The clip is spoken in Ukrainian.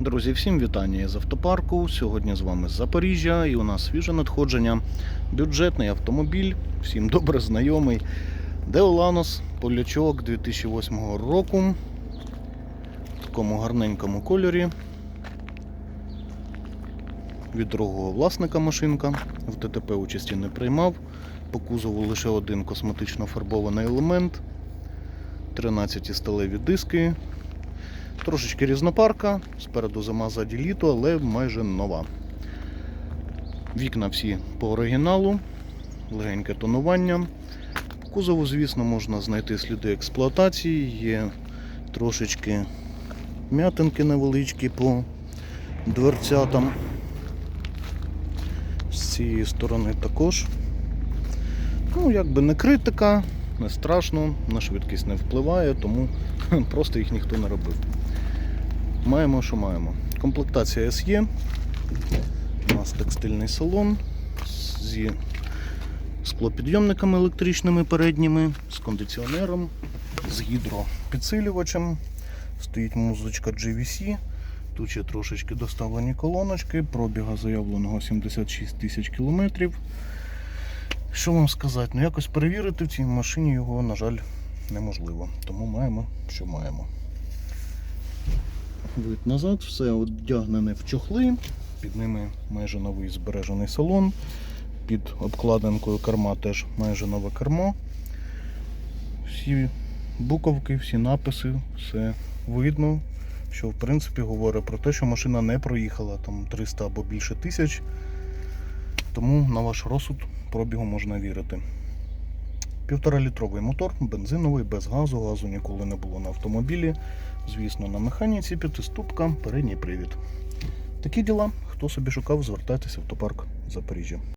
Друзі, всім вітання з автопарку. Сьогодні з вами з Запоріжжя і у нас свіже надходження. Бюджетний автомобіль, всім добре знайомий. Деоланос Полячок 2008 року. В такому гарненькому кольорі. Від другого власника машинка. В ДТП участі не приймав. По кузову лише один косметично фарбований елемент. 13 сталеві диски, Трошечки різнопарка, спереду зима ззаді літо, але майже нова. Вікна всі по оригіналу, легеньке тонування. Кузову, звісно, можна знайти сліди експлуатації, є трошечки м'ятинки невеличкі по дверцятам. З цієї сторони також. Ну, якби не критика, не страшно, на швидкість не впливає, тому просто їх ніхто не робив. Маємо, що маємо. Комплектація SE. У нас текстильний салон зі склопідйомниками електричними передніми, з кондиціонером, з гідропідсилювачем. Стоїть музичка GVC. Тут ще трошечки доставлені колоночки, пробіга заявленого 76 тисяч кілометрів. Що вам сказати? Ну якось перевірити в цій машині його, на жаль, неможливо. Тому маємо, що маємо. Вид назад, все одягнене в чохли, під ними майже новий збережений салон, під обкладинкою керма теж майже нове кермо. Всі буковки, всі написи, все видно, що в принципі говорить про те, що машина не проїхала там 300 або більше тисяч. Тому на ваш розсуд пробігу можна вірити. Півторалітровий мотор, бензиновий, без газу, газу ніколи не було на автомобілі. Звісно, на механіці, п'ятиступка, передній привід. Такі діла. Хто собі шукав, звертайтеся в автопарк Запоріжжя.